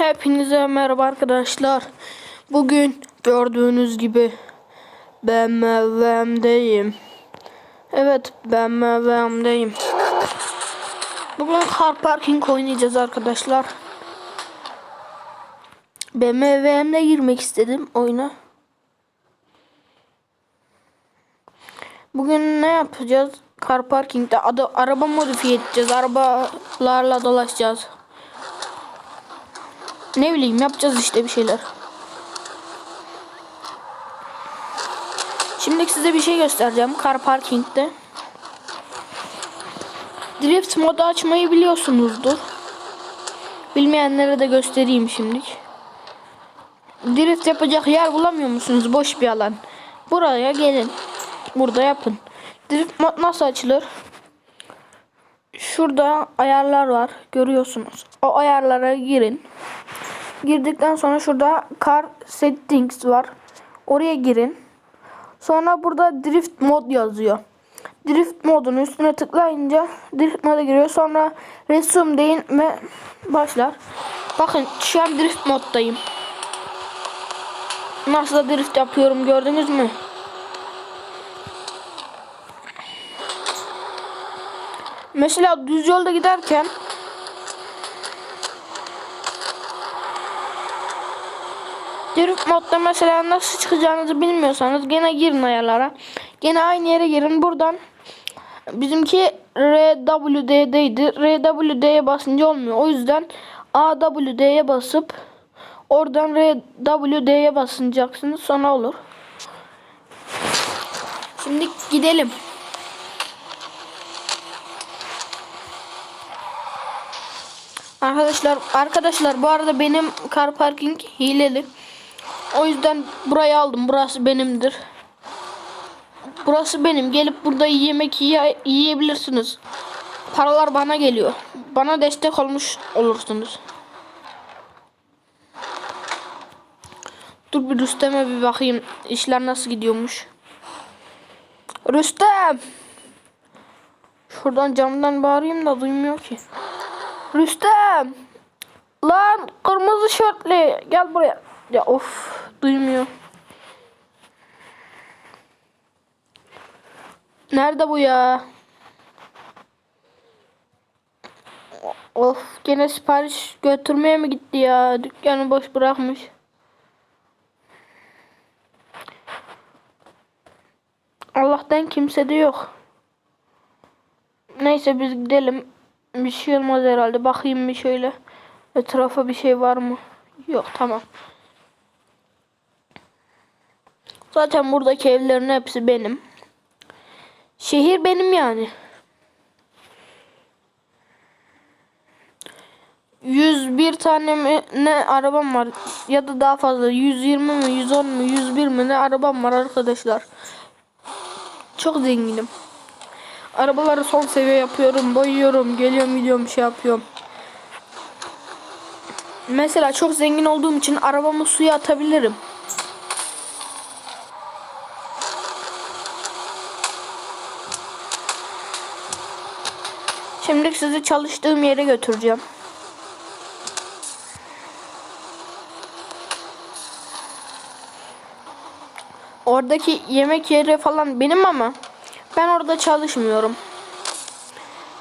Hepinize merhaba arkadaşlar. Bugün gördüğünüz gibi BMW'mdeyim. Evet BMW'mdeyim. Bugün car parking oynayacağız arkadaşlar. BMW'mle girmek istedim oyuna. Bugün ne yapacağız? Car parking'de araba modifiye edeceğiz. Arabalarla dolaşacağız. Ne bileyim yapacağız işte bir şeyler. Şimdi size bir şey göstereceğim car parking'de. Drift modu açmayı biliyorsunuzdur. Bilmeyenlere de göstereyim şimdilik. Drift yapacak yer bulamıyor musunuz? Boş bir alan. Buraya gelin. Burada yapın. Drift mod nasıl açılır? Şurada ayarlar var. Görüyorsunuz. O ayarlara girin. Girdikten sonra şurada car settings var. Oraya girin. Sonra burada drift mod yazıyor. Drift modun üstüne tıklayınca drift moda giriyor. Sonra resume deyin ve başlar. Bakın şu an drift moddayım. Nasıl drift yapıyorum gördünüz mü? Mesela düz yolda giderken Drift modda mesela nasıl çıkacağınızı bilmiyorsanız gene girin ayarlara. Gene aynı yere girin. Buradan bizimki RWD'deydi. RWD'ye basınca olmuyor. O yüzden AWD'ye basıp oradan RWD'ye basıncaksınız. Sonra olur. Şimdi gidelim. Arkadaşlar arkadaşlar bu arada benim car parking hileli. O yüzden burayı aldım. Burası benimdir. Burası benim. Gelip burada yemek yiye, yiyebilirsiniz. Paralar bana geliyor. Bana destek olmuş olursunuz. Dur bir Rüstem'e bir bakayım. İşler nasıl gidiyormuş. Rüstem! Şuradan camdan bağırayım da duymuyor ki. Rüstem! Lan kırmızı şortlu gel buraya. Ya of duymuyor. Nerede bu ya? Of gene sipariş götürmeye mi gitti ya? Dükkanı boş bırakmış. Allah'tan kimse de yok. Neyse biz gidelim. Bir şey olmaz herhalde. Bakayım bir şöyle. Etrafa bir şey var mı? Yok tamam. Zaten buradaki evlerin hepsi benim. Şehir benim yani. 101 tane mi ne arabam var ya da daha fazla 120 mi 110 mu 101 mi ne arabam var arkadaşlar. Çok zenginim. Arabaları son seviye yapıyorum, boyuyorum, geliyorum, gidiyorum, şey yapıyorum. Mesela çok zengin olduğum için arabamı suya atabilirim. Şimdi sizi çalıştığım yere götüreceğim. Oradaki yemek yeri falan benim ama ben orada çalışmıyorum.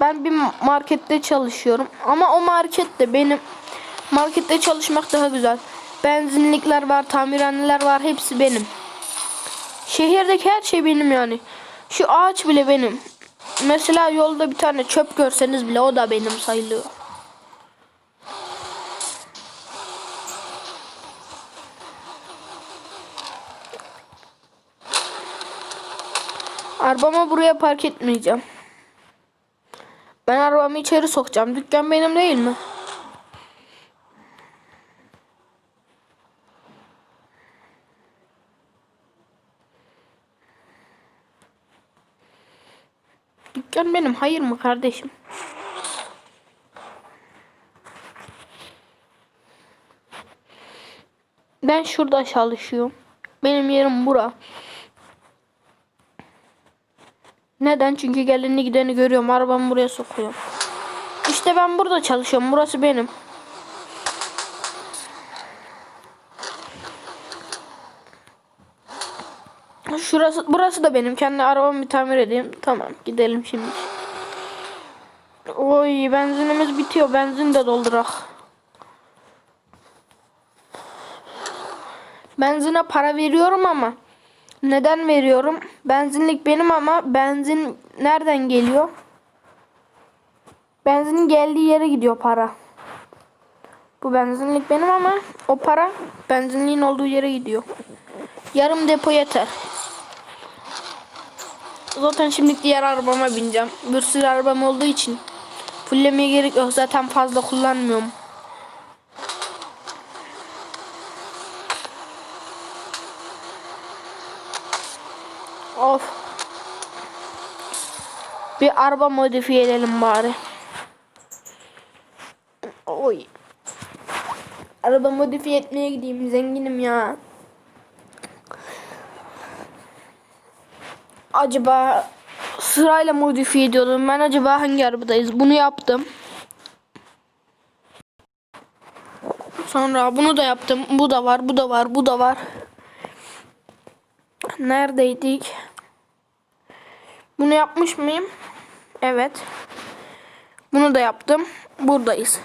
Ben bir markette çalışıyorum ama o market de benim. Markette çalışmak daha güzel. Benzinlikler var, tamirhaneler var, hepsi benim. Şehirdeki her şey benim yani. Şu ağaç bile benim. Mesela yolda bir tane çöp görseniz bile o da benim sayılıyor. Arabamı buraya park etmeyeceğim. Ben arabamı içeri sokacağım. Dükkan benim değil mi? Dükkan benim. Hayır mı kardeşim? Ben şurada çalışıyorum. Benim yerim bura. Neden? Çünkü geleni gideni görüyorum. Arabamı buraya sokuyorum. İşte ben burada çalışıyorum. Burası benim. Şurası, burası da benim. Kendi arabamı bir tamir edeyim. Tamam gidelim şimdi. Oy benzinimiz bitiyor. Benzin de doldurak. Benzine para veriyorum ama neden veriyorum? Benzinlik benim ama benzin nereden geliyor? Benzinin geldiği yere gidiyor para. Bu benzinlik benim ama o para benzinliğin olduğu yere gidiyor. Yarım depo yeter. Zaten şimdi diğer arabama bineceğim. Bir sürü arabam olduğu için. Fullemeye gerek yok. Zaten fazla kullanmıyorum. Of. Bir araba modifiye edelim bari. Oy. Araba modifiye etmeye gideyim. Zenginim ya. Acaba sırayla modifiye ediyordum. Ben acaba hangi arabadayız? Bunu yaptım. Sonra bunu da yaptım. Bu da var, bu da var, bu da var. Neredeydik? Bunu yapmış mıyım? Evet. Bunu da yaptım. Buradayız.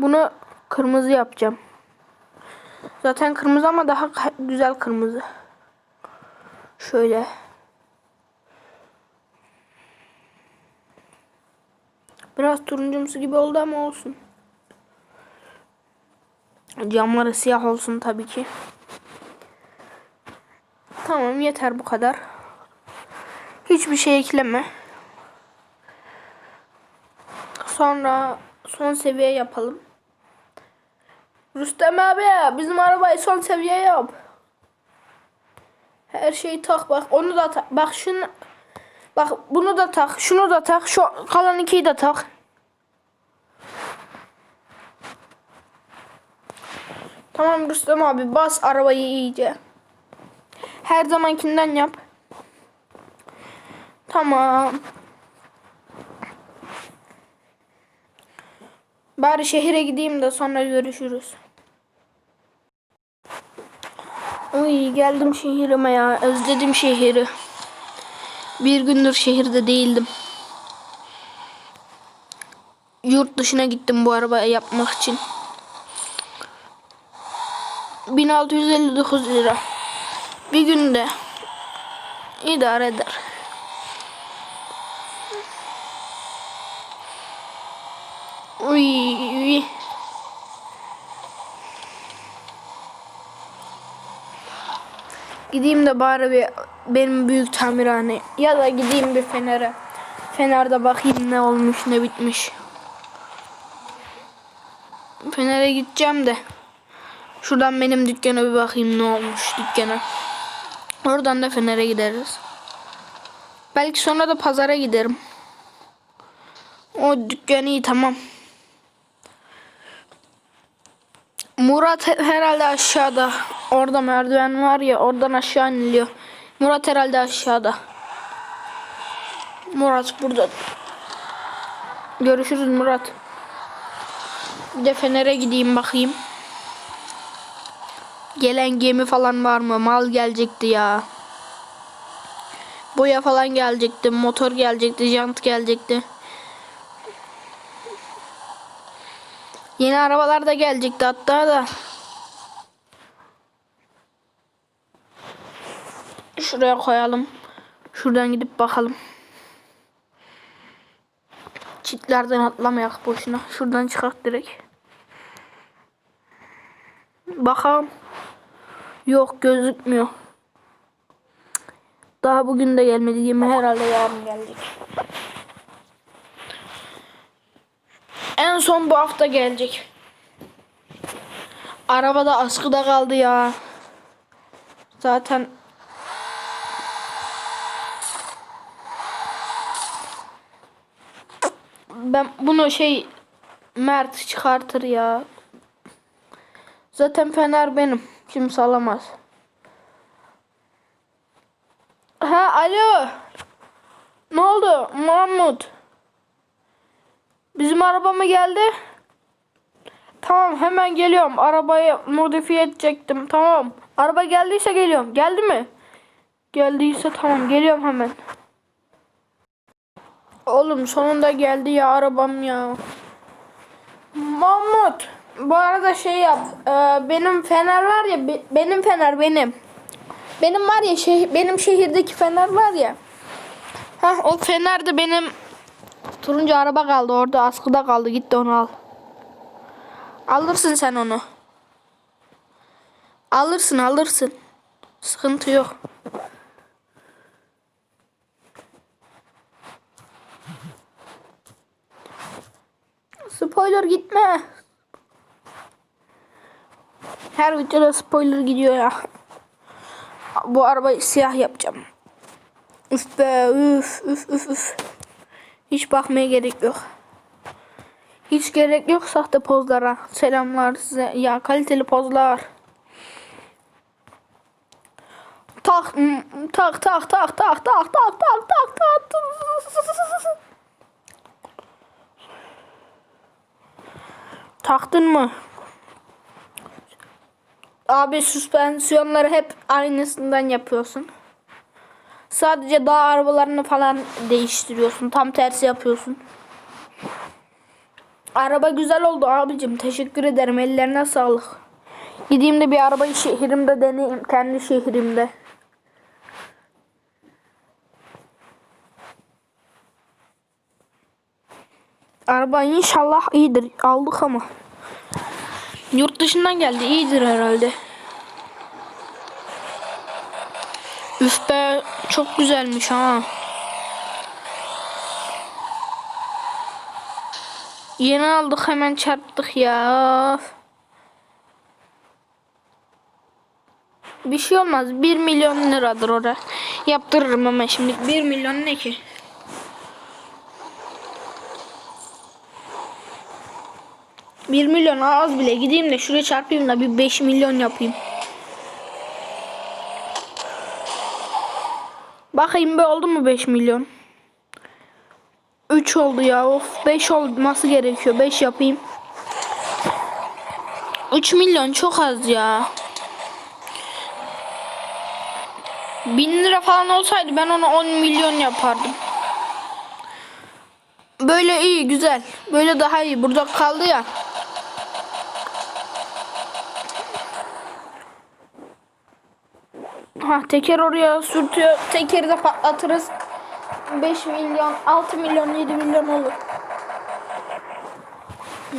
Bunu kırmızı yapacağım. Zaten kırmızı ama daha güzel kırmızı. Şöyle. Biraz turuncumsu gibi oldu ama olsun. Camları siyah olsun tabii ki. Tamam yeter bu kadar. Hiçbir şey ekleme. Sonra son seviye yapalım. Rüstem abi bizim arabayı son seviye yap. Her şeyi tak bak onu da tak. Bak şunu bak bunu da tak şunu da tak şu kalan ikiyi de tak. Tamam Rüstem abi bas arabayı iyice. Her zamankinden yap. Tamam. Bari şehire gideyim de sonra görüşürüz. Uy geldim şehrime ya. Özledim şehri. Bir gündür şehirde değildim. Yurt dışına gittim bu arabayı yapmak için. 1659 lira. Bir günde idare eder. Uy. Gideyim de bari bir benim büyük tamirhane ya da gideyim bir Fener'e. Fener'de bakayım ne olmuş ne bitmiş. Fener'e gideceğim de. Şuradan benim dükkana bir bakayım ne olmuş dükkana. Oradan da Fener'e gideriz. Belki sonra da pazara giderim. O dükkan iyi tamam. Murat he- herhalde aşağıda. Orada merdiven var ya oradan aşağı iniliyor. Murat herhalde aşağıda. Murat burada. Görüşürüz Murat. Bir de Fener'e gideyim bakayım. Gelen gemi falan var mı? Mal gelecekti ya. Boya falan gelecekti. Motor gelecekti. Jant gelecekti. Yeni arabalar da gelecekti hatta da. Şuraya koyalım. Şuradan gidip bakalım. Çitlerden atlamayak boşuna. Şuradan çıkak direkt. Bakalım. Yok gözükmüyor. Daha bugün de gelmedi. Gemi herhalde yarın gelecek. En son bu hafta gelecek. Arabada askıda kaldı ya. Zaten ben bunu şey Mert çıkartır ya. Zaten Fener benim. Kimse alamaz. Ha alo. Ne oldu Mahmut? Bizim araba mı geldi? Tamam hemen geliyorum. Arabayı modifiye edecektim. Tamam. Araba geldiyse geliyorum. Geldi mi? Geldiyse tamam geliyorum hemen. Oğlum sonunda geldi ya arabam ya. Mahmut. Bu arada şey yap. e, benim fener var ya. be- benim fener benim. Benim var ya şey, benim şehirdeki fener var ya. Hah o fener de benim turuncu araba kaldı orada askıda kaldı. Gitti onu al. Alırsın sen onu. Alırsın alırsın. Sıkıntı yok. Spoiler gitme. Her videoda spoiler gidiyor ya. Bu arabayı siyah yapacağım. Üf be üf üf üf üf. Hiç bakmaya gerek yok. Hiç gerek yok sahte pozlara. Selamlar size. Ya kaliteli pozlar. Tak m- tak tak tak tak tak tak tak tak tak. Taktın mı? Abi süspansiyonları hep aynısından yapıyorsun. Sadece dağ arabalarını falan değiştiriyorsun. Tam tersi yapıyorsun. Araba güzel oldu abicim. Teşekkür ederim. Ellerine sağlık. Gideyim de bir arabayı şehrimde deneyeyim. Kendi şehrimde. Araba inşallah iyidir. Aldık ama. Yurt dışından geldi. İyidir herhalde. Üf be çok güzelmiş ha. Yeni aldık hemen çarptık ya. Bir şey olmaz. 1 milyon liradır orada. Yaptırırım ama şimdi. 1 milyon ne ki? Bir milyon az bile gideyim de şuraya çarpayım da bir 5 milyon yapayım. Bakayım be oldu mu 5 milyon? 3 oldu ya of 5 olması gerekiyor 5 yapayım. 3 milyon çok az ya. 1000 lira falan olsaydı ben onu 10 milyon yapardım. Böyle iyi güzel. Böyle daha iyi. Burada kaldı ya. Ha teker oraya sürtüyor. Tekeri de patlatırız. 5 milyon, 6 milyon, 7 milyon olur.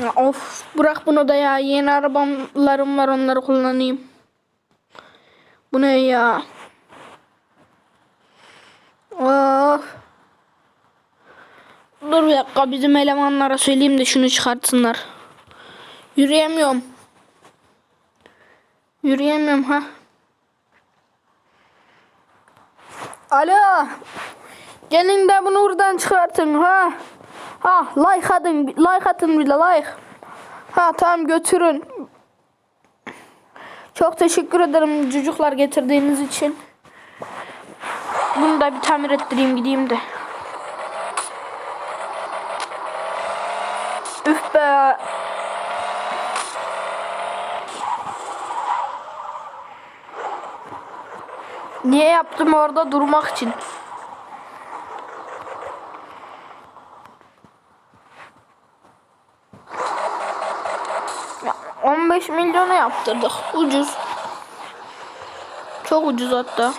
Ya of bırak bunu da ya. Yeni arabalarım var onları kullanayım. Bu ne ya? Of. Dur bir dakika bizim elemanlara söyleyeyim de şunu çıkartsınlar. Yürüyemiyorum. Yürüyemiyorum ha. Alo. Gelin de bunu buradan çıkartın ha. Ha like atın, like atın bir de like. Ha tamam götürün. Çok teşekkür ederim çocuklar getirdiğiniz için. Bunu da bir tamir ettireyim gideyim de. Üf be. Niye yaptım orada durmak için? Ya, 15 milyona yaptırdık. Ucuz. Çok ucuz hatta.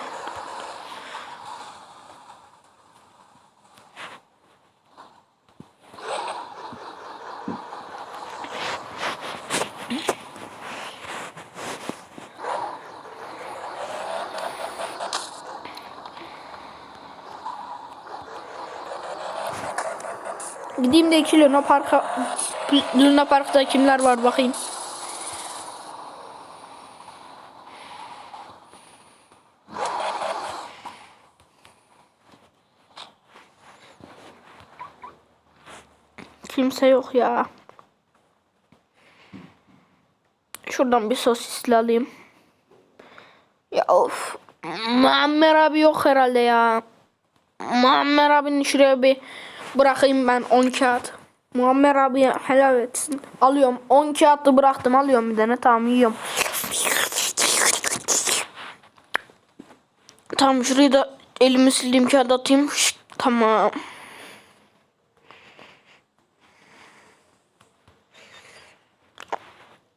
Gideyim de iki Luna Park'a Luna Park'ta kimler var bakayım. Kimse yok ya. Şuradan bir sosisli alayım. Ya of. Muammer abi yok herhalde ya. Muammer abinin şuraya bir bırakayım ben 10 kağıt. Muammer abi helal etsin. Alıyorum. 10 kağıtlı bıraktım. Alıyorum bir tane. Tamam yiyorum. Tamam şurayı da elimi sildiğim kağıda atayım. Tamam.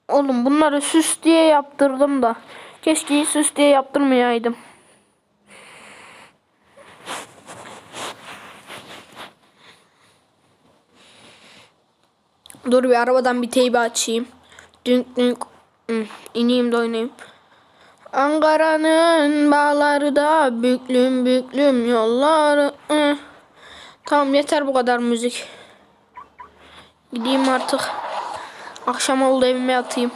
Oğlum bunları süs diye yaptırdım da. Keşke süs diye yaptırmayaydım. Dur bir arabadan bir teybi açayım. Dünk dünk. İneyim de oynayayım. Ankara'nın bağları da büklüm büklüm yolları. Tamam yeter bu kadar müzik. Gideyim artık. Akşam oldu evime yatayım.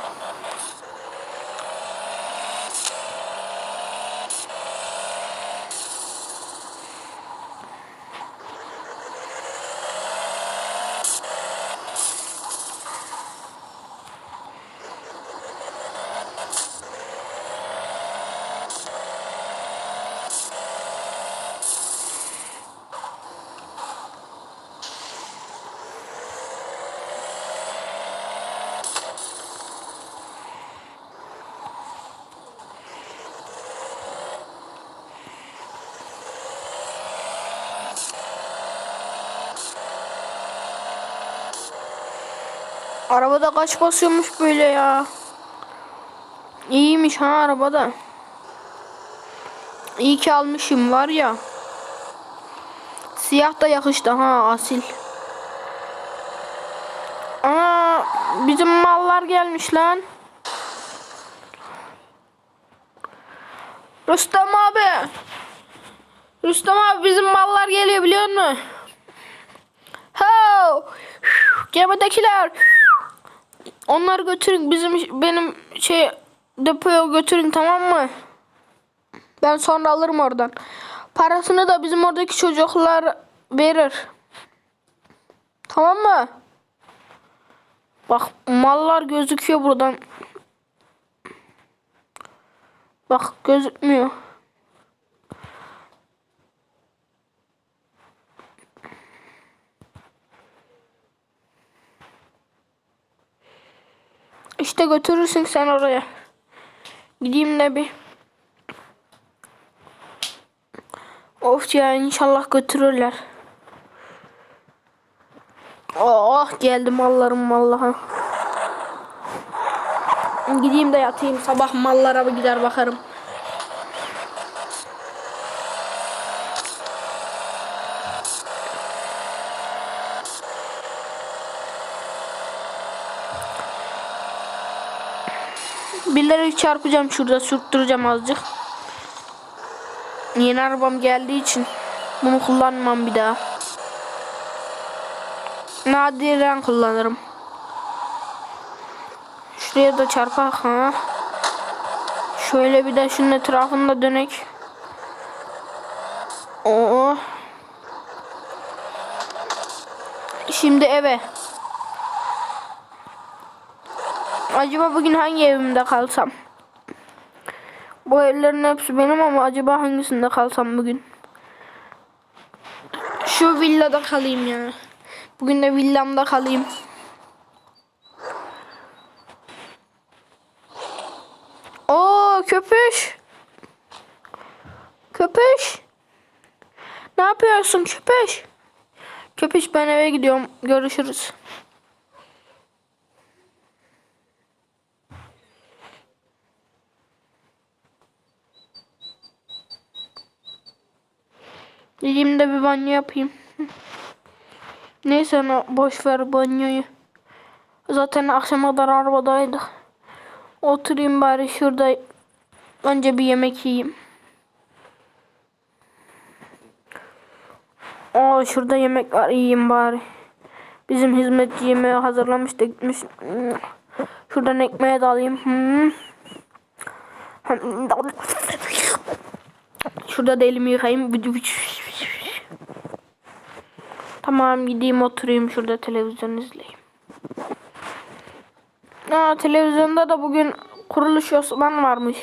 Arabada kaç basıyormuş böyle ya. İyiymiş ha arabada. İyi ki almışım var ya. Siyah da yakıştı ha asil. Ana bizim mallar gelmiş lan. Rüstem abi. Rüstem abi bizim mallar geliyor biliyor musun? Ho! Gemidekiler. Onları götürün bizim benim şey depoya götürün tamam mı? Ben sonra alırım oradan. Parasını da bizim oradaki çocuklar verir. Tamam mı? Bak mallar gözüküyor buradan. Bak gözükmüyor. İşte götürürsün sen oraya. Gideyim de bir. Of ya inşallah götürürler. Oh geldim mallarım vallahi. Gideyim de yatayım sabah mallara bir gider bakarım. Birileri çarpacağım şurada sürttüreceğim azıcık. Yeni arabam geldiği için bunu kullanmam bir daha. Nadiren kullanırım. Şuraya da çarpak ha. Şöyle bir de şunun etrafında dönek. Oo. Şimdi eve. Acaba bugün hangi evimde kalsam? Bu evlerin hepsi benim ama acaba hangisinde kalsam bugün? Şu villada kalayım ya. Bugün de villamda kalayım. Oo köpüş. Köpüş. Ne yapıyorsun köpüş? Köpüş ben eve gidiyorum. Görüşürüz. Gideyim de bir banyo yapayım. Neyse ana boş ver banyoyu. Zaten akşama kadar arabadaydık. Oturayım bari şurada. Önce bir yemek yiyeyim. Aa şurada yemek var yiyeyim bari. Bizim hizmetçi yemeği hazırlamış da gitmiş. Şuradan ekmeğe de alayım. Şurada da elimi yıkayayım. Tamam gideyim oturayım şurada televizyon izleyeyim. Aa televizyonda da bugün kuruluş Osman varmış.